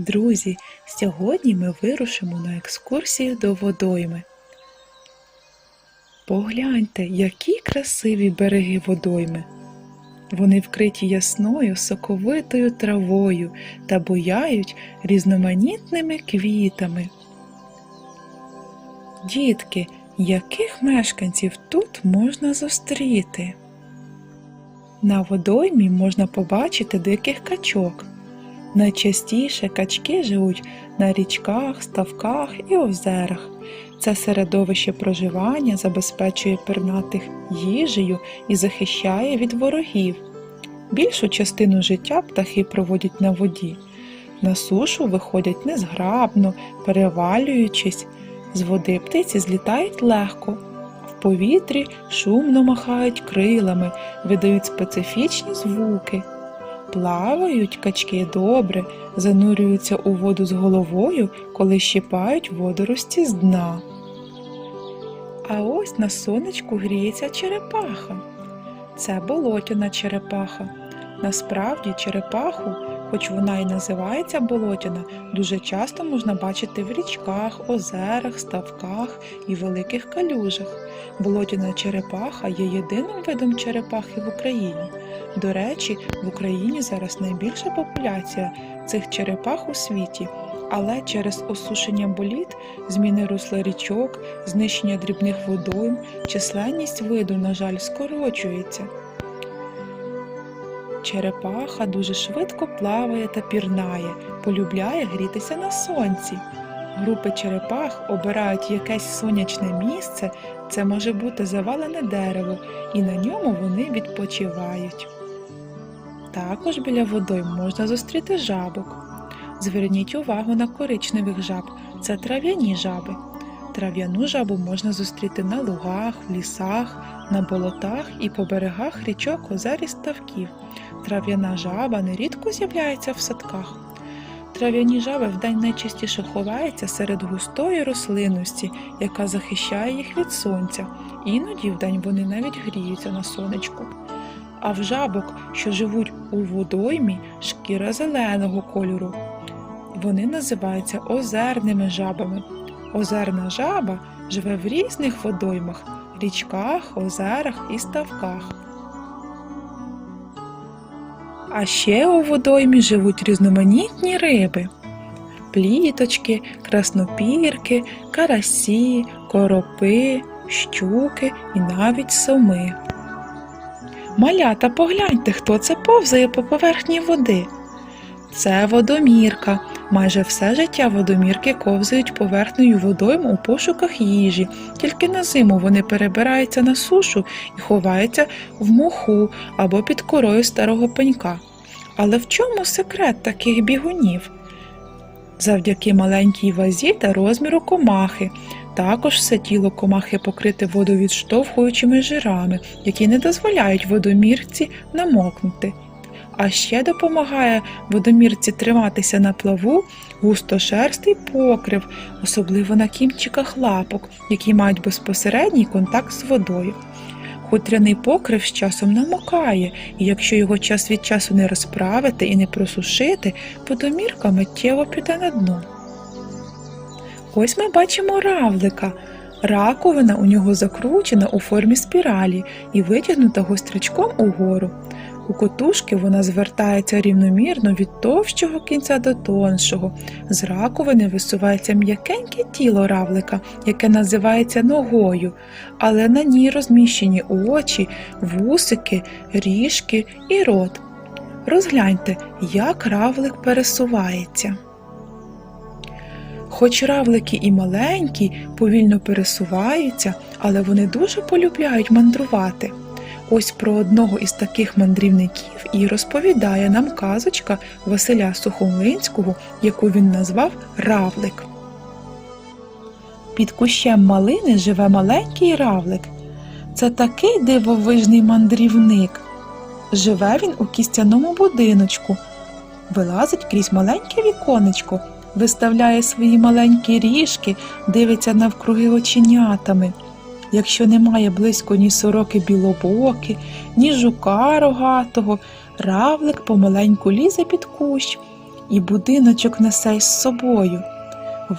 Друзі, сьогодні ми вирушимо на екскурсію до водойми. Погляньте, які красиві береги водойми. Вони вкриті ясною соковитою травою та буяють різноманітними квітами. Дітки, яких мешканців тут можна зустріти? На водоймі можна побачити диких качок. Найчастіше качки живуть на річках, ставках і озерах. Це середовище проживання забезпечує пернатих їжею і захищає від ворогів. Більшу частину життя птахи проводять на воді. На сушу виходять незграбно, перевалюючись. З води птиці злітають легко. В повітрі шумно махають крилами, видають специфічні звуки. Плавають качки добре, занурюються у воду з головою, коли щипають водорості з дна. А ось на сонечку гріється черепаха. Це болотяна черепаха. Насправді черепаху, хоч вона і називається болотяна, дуже часто можна бачити в річках, озерах, ставках і великих калюжах. Болотяна черепаха є єдиним видом черепахи в Україні. До речі, в Україні зараз найбільша популяція цих черепах у світі, але через осушення боліт, зміни русла річок, знищення дрібних водойм, численність виду, на жаль, скорочується. Черепаха дуже швидко плаває та пірнає, полюбляє грітися на сонці. Групи черепах обирають якесь сонячне місце, це може бути завалене дерево, і на ньому вони відпочивають. Також біля водойм можна зустріти жабок. Зверніть увагу на коричневих жаб, це трав'яні жаби. Трав'яну жабу можна зустріти на лугах, в лісах, на болотах і по берегах річок, озер і ставків. Трав'яна жаба нерідко з'являється в садках. Трав'яні жаби вдень найчастіше ховаються серед густої рослинності, яка захищає їх від сонця. Іноді вдень вони навіть гріються на сонечку. А в жабок, що живуть у водоймі, шкіра зеленого кольору. Вони називаються озерними жабами. Озерна жаба живе в різних водоймах, річках, озерах і ставках. А ще у водоймі живуть різноманітні риби: пліточки, краснопірки, карасі, коропи, щуки і навіть соми. Малята, погляньте, хто це повзає по поверхні води. Це водомірка. Майже все життя водомірки ковзають поверхнею водойм у пошуках їжі, тільки на зиму вони перебираються на сушу і ховаються в моху або під корою старого пенька. Але в чому секрет таких бігунів? Завдяки маленькій вазі та розміру комахи. Також все тіло комахи покрите водовідштовхуючими жирами, які не дозволяють водомірці намокнути. А ще допомагає водомірці триматися на плаву густошерстий покрив, особливо на кінчиках лапок, які мають безпосередній контакт з водою. Хутряний покрив з часом намокає, і якщо його час від часу не розправити і не просушити, водомірка миттєво піде на дно. Ось ми бачимо равлика. Раковина у нього закручена у формі спіралі і витягнута гострячком угору. У котушки вона звертається рівномірно від товщого кінця до тоншого. З раковини висувається м'якеньке тіло равлика, яке називається ногою, але на ній розміщені очі, вусики, ріжки і рот. Розгляньте, як равлик пересувається. Хоч равлики і маленькі, повільно пересуваються, але вони дуже полюбляють мандрувати. Ось про одного із таких мандрівників і розповідає нам казочка Василя Сухомлинського, яку він назвав Равлик. Під кущем малини живе маленький равлик. Це такий дивовижний мандрівник. Живе він у кістяному будиночку, вилазить крізь маленьке віконечко, виставляє свої маленькі ріжки, дивиться навкруги оченятами. Якщо немає близько ні сороки білобоки, ні жука рогатого, равлик помаленьку лізе під кущ і будиночок несе із собою.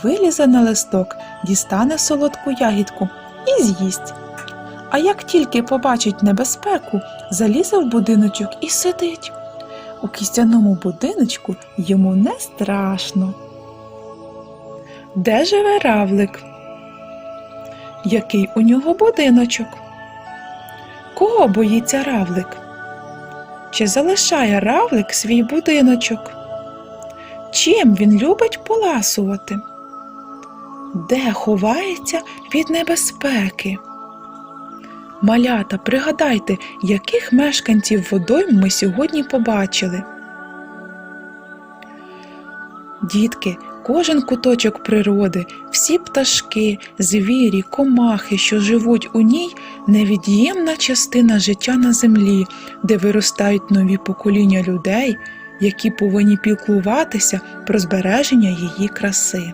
Вилізе на листок, дістане солодку ягідку і з'їсть. А як тільки побачить небезпеку, залізе в будиночок і сидить. У кістяному будиночку йому не страшно. Де живе равлик? Який у нього будиночок? Кого боїться равлик? Чи залишає равлик свій будиночок? Чим він любить поласувати? Де ховається від небезпеки? Малята, пригадайте, яких мешканців водойм ми сьогодні побачили. Дітки, кожен куточок природи, всі пташки, звірі, комахи, що живуть у ній, невід'ємна частина життя на землі, де виростають нові покоління людей, які повинні піклуватися про збереження її краси.